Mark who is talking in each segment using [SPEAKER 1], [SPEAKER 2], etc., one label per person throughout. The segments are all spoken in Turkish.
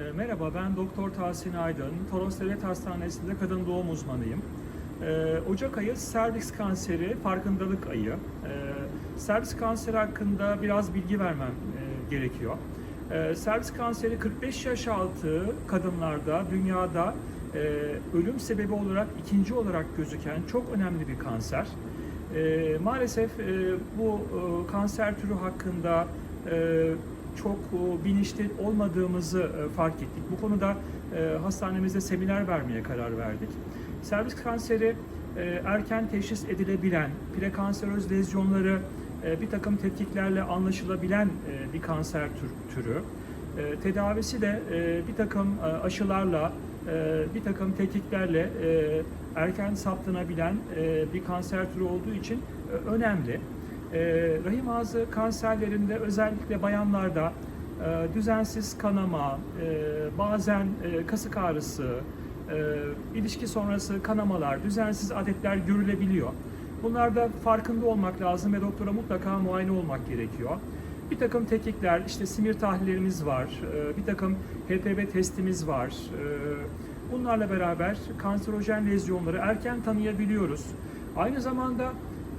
[SPEAKER 1] E, Merhaba, ben Doktor Tahsin Aydın. Toros Devlet Hastanesi'nde kadın doğum uzmanıyım. E, Ocak ayı serviks kanseri farkındalık ayı. E, Serviks kanseri hakkında biraz bilgi vermem e, gerekiyor. E, Serviks kanseri 45 yaş altı kadınlarda dünyada e, ölüm sebebi olarak ikinci olarak gözüken çok önemli bir kanser. Maalesef e, bu kanser türü hakkında çok e, bilinçli olmadığımızı e, fark ettik. Bu konuda e, hastanemizde seminer vermeye karar verdik. Servis kanseri erken teşhis edilebilen, prekanseröz lezyonları bir takım tetkiklerle anlaşılabilen bir kanser tür- türü. Tedavisi de bir takım aşılarla, bir takım tetkiklerle erken saptanabilen bir kanser türü olduğu için önemli. E, rahim ağzı kanserlerinde özellikle bayanlarda e, düzensiz kanama, e, bazen e, kasık ağrısı, ilişki sonrası kanamalar, düzensiz adetler görülebiliyor. Bunlarda farkında olmak lazım ve doktora mutlaka muayene olmak gerekiyor. Bir takım tetkikler, işte simir tahlillerimiz var, bir takım HPV testimiz var. Bunlarla beraber kanserojen lezyonları erken tanıyabiliyoruz. Aynı zamanda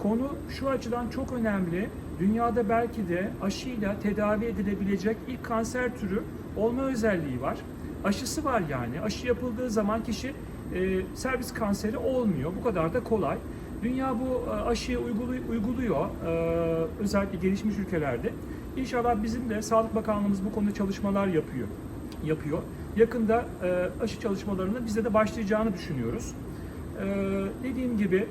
[SPEAKER 1] konu şu açıdan çok önemli. Dünyada belki de aşıyla tedavi edilebilecek ilk kanser türü olma özelliği var. Aşısı var yani. Aşı yapıldığı zaman kişi e, servis kanseri olmuyor. Bu kadar da kolay. Dünya bu e, aşıyı uyguluyor, e, özellikle gelişmiş ülkelerde. İnşallah bizim de Sağlık Bakanlığımız bu konuda çalışmalar yapıyor. yapıyor. Yakında e, aşı çalışmalarına bizde de başlayacağını düşünüyoruz. Dediğim gibi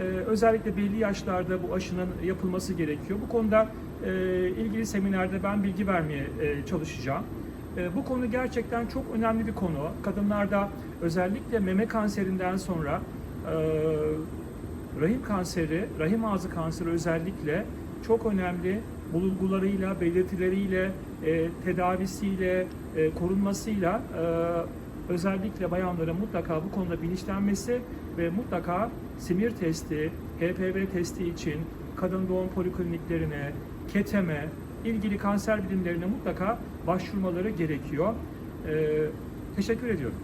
[SPEAKER 1] e, özellikle belli yaşlarda bu aşının yapılması gerekiyor. Bu konuda e, ilgili seminerde ben bilgi vermeye e, çalışacağım. E, bu konu gerçekten çok önemli bir konu. Kadınlarda özellikle meme kanserinden sonra rahim kanseri, rahim ağzı kanseri özellikle çok önemli bulgularıyla, belirtileriyle, tedavisiyle, korunmasıyla özellikle bayanların mutlaka bu konuda bilinçlenmesi ve mutlaka simir testi, HPV testi için kadın doğum polikliniklerine, keteme, ilgili kanser bilimlerine mutlaka başvurmaları gerekiyor. E, teşekkür ediyorum.